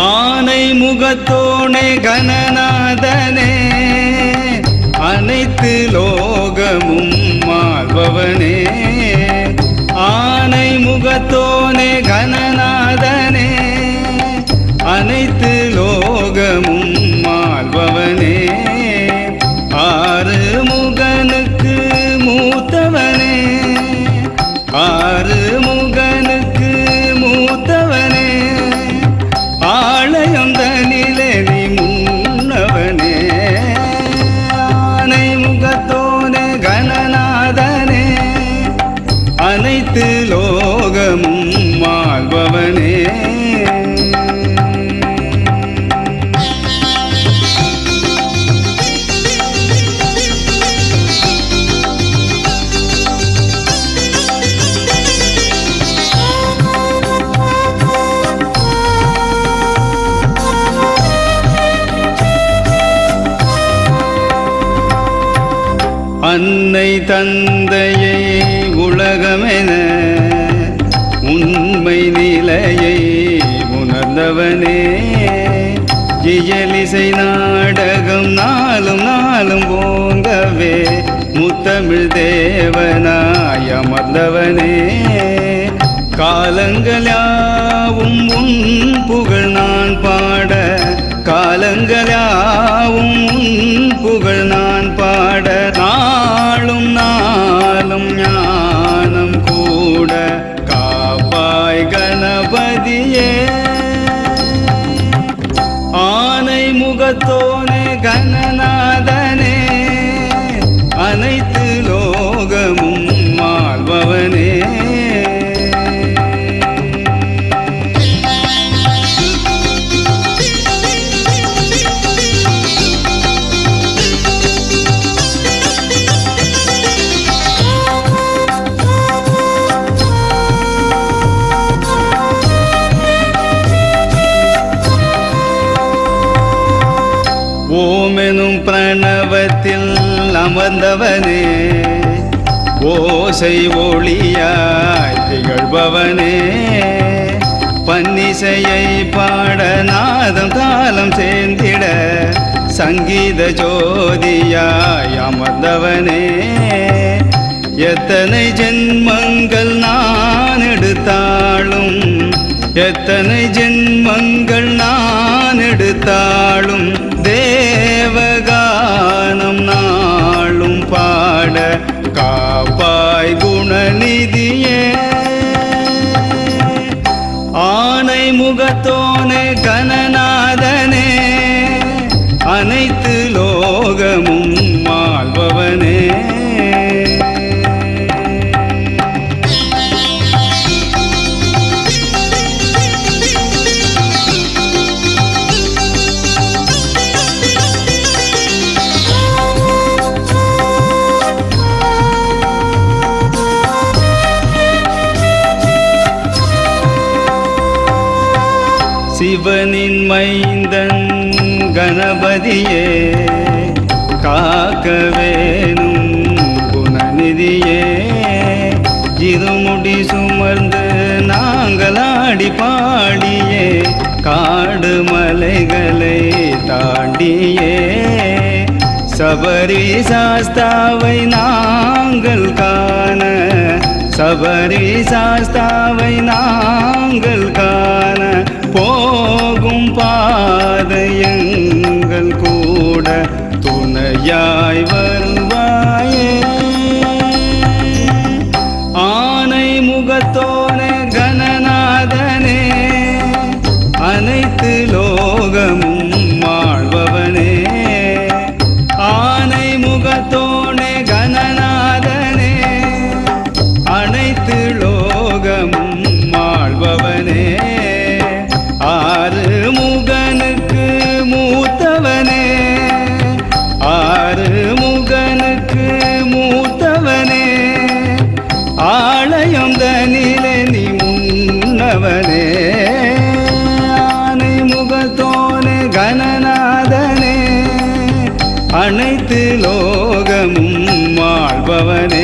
ஆனை முகத்தோனே கணநாதனே அனைத்து லோகமும் மாழ்பவனே அனைத்து லோகமும் மாழ்பவனே அன்னை தந்தையே இசை நாடகம் நாளும் நாளும் ஓங்கவே. முத்தமிழ் தேவனாய் அமர்ந்தவனே. காலங்களாவும் உன் புகழ் நான் பாட. காலங்களாவும் ஓமெனும் பிரணவத்தில் அமர்ந்தவனே. ஓசை ஒளியாய் திகழ்பவனே. பன்னிசையை பாட நாதம் தாளம் சேர்ந்திட சங்கீத ஜோதியாய் அமர்ந்தவனே. எத்தனை ஜென்மங்கள் நான் எடுத்தாலும் எத்தனை ஜென்மங்கள் நான் எடுத்தாலும் முகத்தோனே கணநாதனே அனைத்து லோகமும் சிவனின் மைந்தன் கணபதியே காக்க வேணும் குணநிதியே. இருமுடி சுமர்ந்து நாங்களாடி பாடியே காடு மலைகளை தாண்டியே. சபரி சாஸ்தாவை நாங்கள் காண சபரி சாஸ்தாவை நான் அனைத்து லோகமும் வாழ்பவனே